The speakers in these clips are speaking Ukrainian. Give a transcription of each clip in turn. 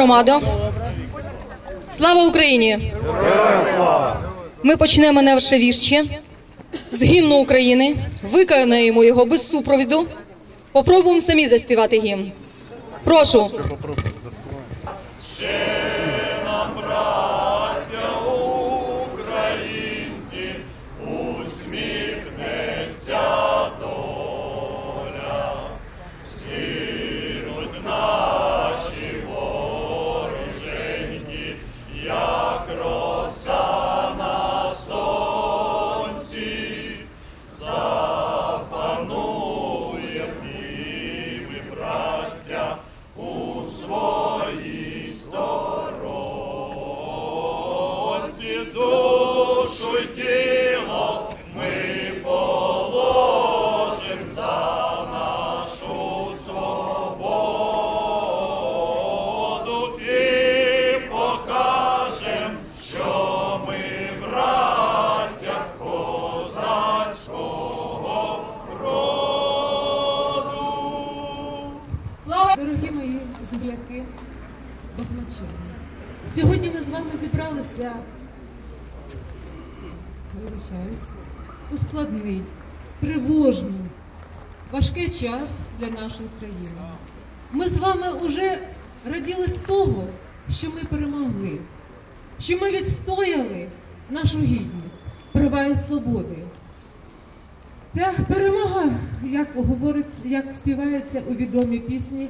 громадо! Слава Україні! Ми почнемо наше вірші з гімну України, виконаємо його без супровіду. Попробуємо самі заспівати гімн. Прошу. Вибачаюсь, у складний, тривожний, важкий час для нашої країни. Ми з вами вже раділи з того, що ми перемогли, що ми відстояли нашу гідність, права і свободи. Ця перемога, як говорить, як співається у відомій пісні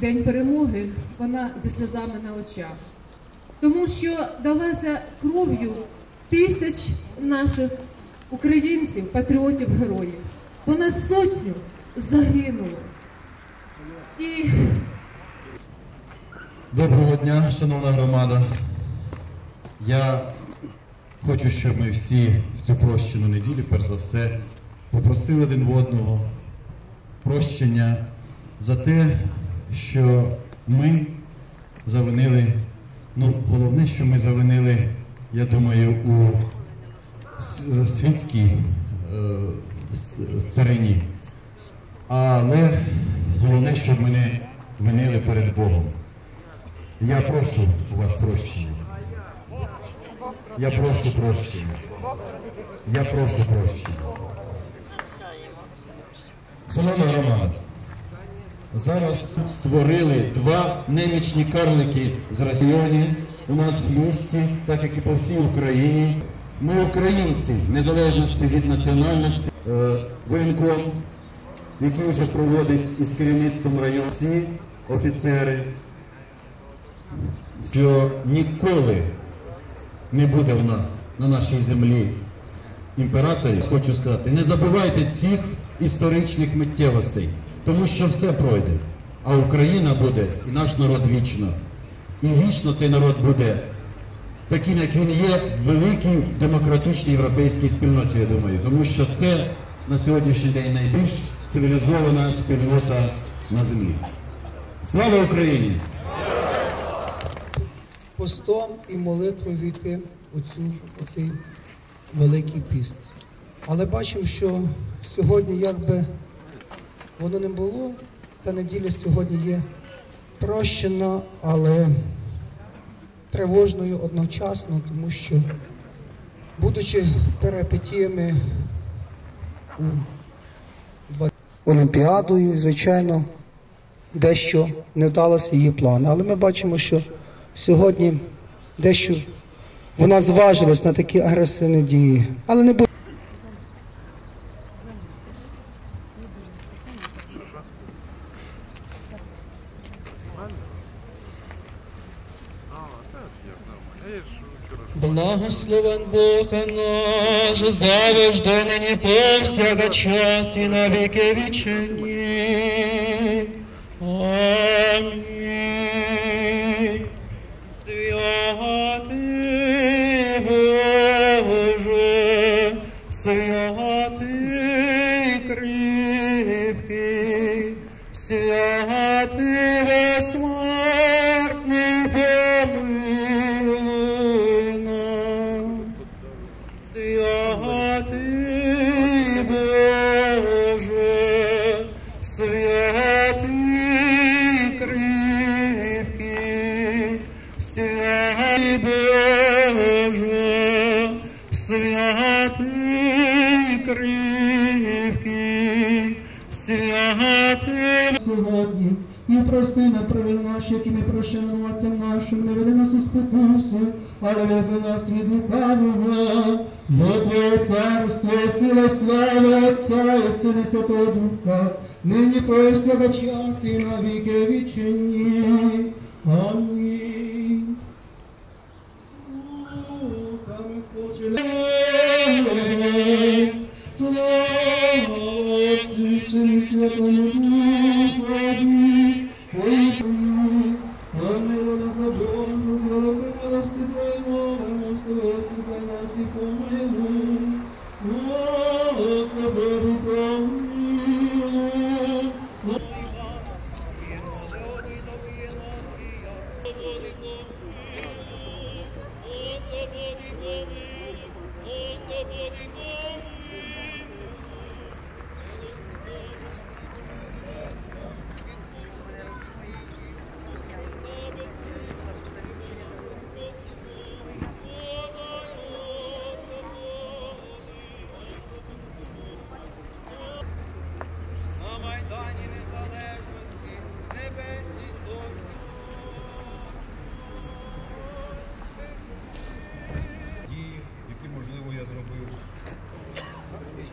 День перемоги, вона зі сльозами на очах. Тому що далася кров'ю тисяч наших українців, патріотів, героїв. Понад сотню загинуло. І Доброго дня, шановна громада. Я хочу, щоб ми всі в цю прощену неділю, перш за все, попросили один в одного прощення за те, що ми завинили, ну, головне, що ми завинили, я думаю, у світській е, царині. Але головне, щоб ми не винили перед Богом. Я прошу у вас прощення. Я прошу прощення. Я прошу прощення. Шановна громада, зараз створили два немічні карлики з районі у нас в місті, так як і по всій Україні. Ми українці, незалежності від національності, е, воєнком, який вже проводить із керівництвом району всі офіцери, що ніколи не буде в нас на нашій землі імператорів, хочу сказати, не забувайте цих історичних миттєвостей, тому що все пройде, а Україна буде і наш народ вічно. І вічно цей народ буде таким, як він є, в великій демократичній європейській спільноті, я думаю, тому що це на сьогоднішній день найбільш цивілізована спільнота на землі. Слава Україні! постом і молитвою війти у, цю, у цей великий піст. Але бачимо, що сьогодні, як би воно не було, ця неділя сьогодні є прощена, але тривожною одночасно, тому що, будучи перипетіями у Олімпіадою, звичайно, дещо не вдалося її плани. Але ми бачимо, що сьогодні дещо вона зважилась на такі агресивні дії. Але не. Благословен Бог наш, завжди нині повсякчас і на віки вічені. Амінь. Святий Боже, святий кріпкий, святий Ти Боже, святий кривки, святий сьогодні. І прости на провини наші, які ми прощаємо отцям нашим, не веди нас у спокусу, але вези нас від лукавого. Бо Твоє царство, сила, слава Отця, і Сина Святого Духа, нині повсякчас і навіки вічені. Амінь. Thank you.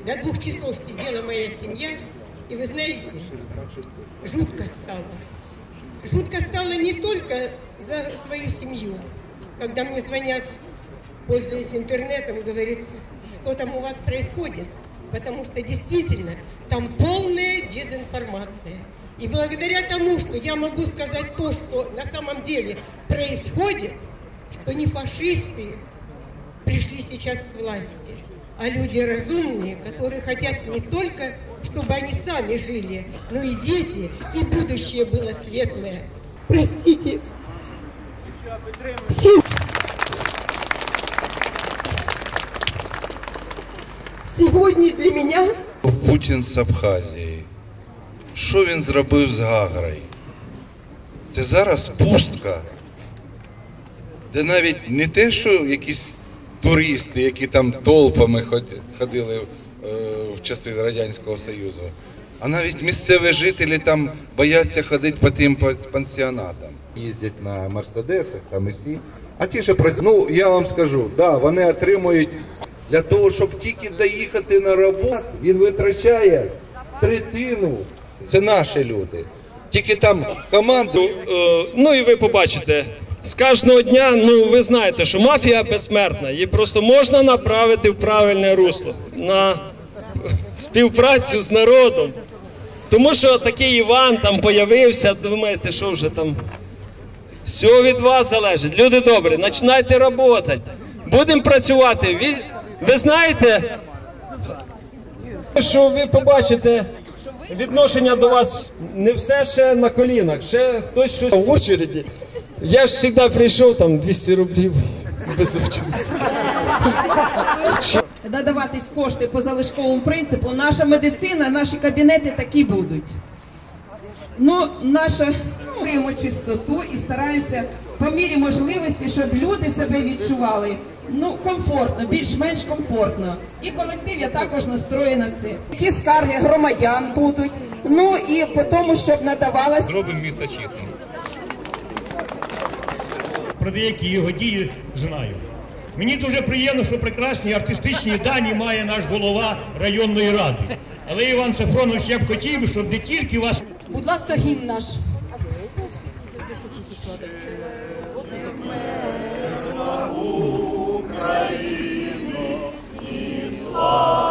До двух часов сидела моя семья, и вы знаете, жутко стало. Жутко стало не только за свою семью. Когда мне звонят, пользуясь интернетом, говорят, что там у вас происходит. Потому что действительно там полная дезинформация. И благодаря тому, что я могу сказать то, что на самом деле происходит, что не фашисты пришли сейчас к власти, а люди разумные, которые хотят не только, чтобы они сами жили, но и дети, и будущее было светлое. Простите. Се- Сегодня для меня Путін з Абхазії. Що він зробив з Гагрою? Це зараз пустка, де навіть не те, що якісь Туристи, які там толпами ходили е, в часи Радянського Союзу, а навіть місцеві жителі там бояться ходити по тим пансіонатам. Їздять на мерседесах, там і всі. А ті, працюють, ну я вам скажу, да, вони отримують для того, щоб тільки доїхати на роботу, він витрачає третину. Це наші люди. Тільки там команду Е, Ну і ви побачите, з кожного дня, ну ви знаєте, що мафія безсмертна, її просто можна направити в правильне русло на співпрацю з народом. Тому що такий Іван там появився, думаєте, що вже там. Все від вас залежить. Люди добрі, починайте працювати. Будемо працювати. Ви, ви знаєте, що ви побачите відношення до вас не все ще на колінах, ще хтось щось в очереді. Я ж завжди прийшов там 200 рублів без надаватись кошти по залишковому принципу, наша медицина, наші кабінети такі будуть. Ну, наша ну, чистоту і стараємося по мірі можливості, щоб люди себе відчували ну, комфортно, більш-менш комфортно. І колектив я також настроєна на це. Які скарги громадян будуть, ну і по тому, щоб надавалась Зробимо місто чистим про деякі його дії знаю. Мені дуже приємно, що прекрасні артистичні дані має наш голова районної ради. Але Іван Сафронович, я б хотів, щоб не тільки вас. Будь ласка, гімн наш. Україну і слава!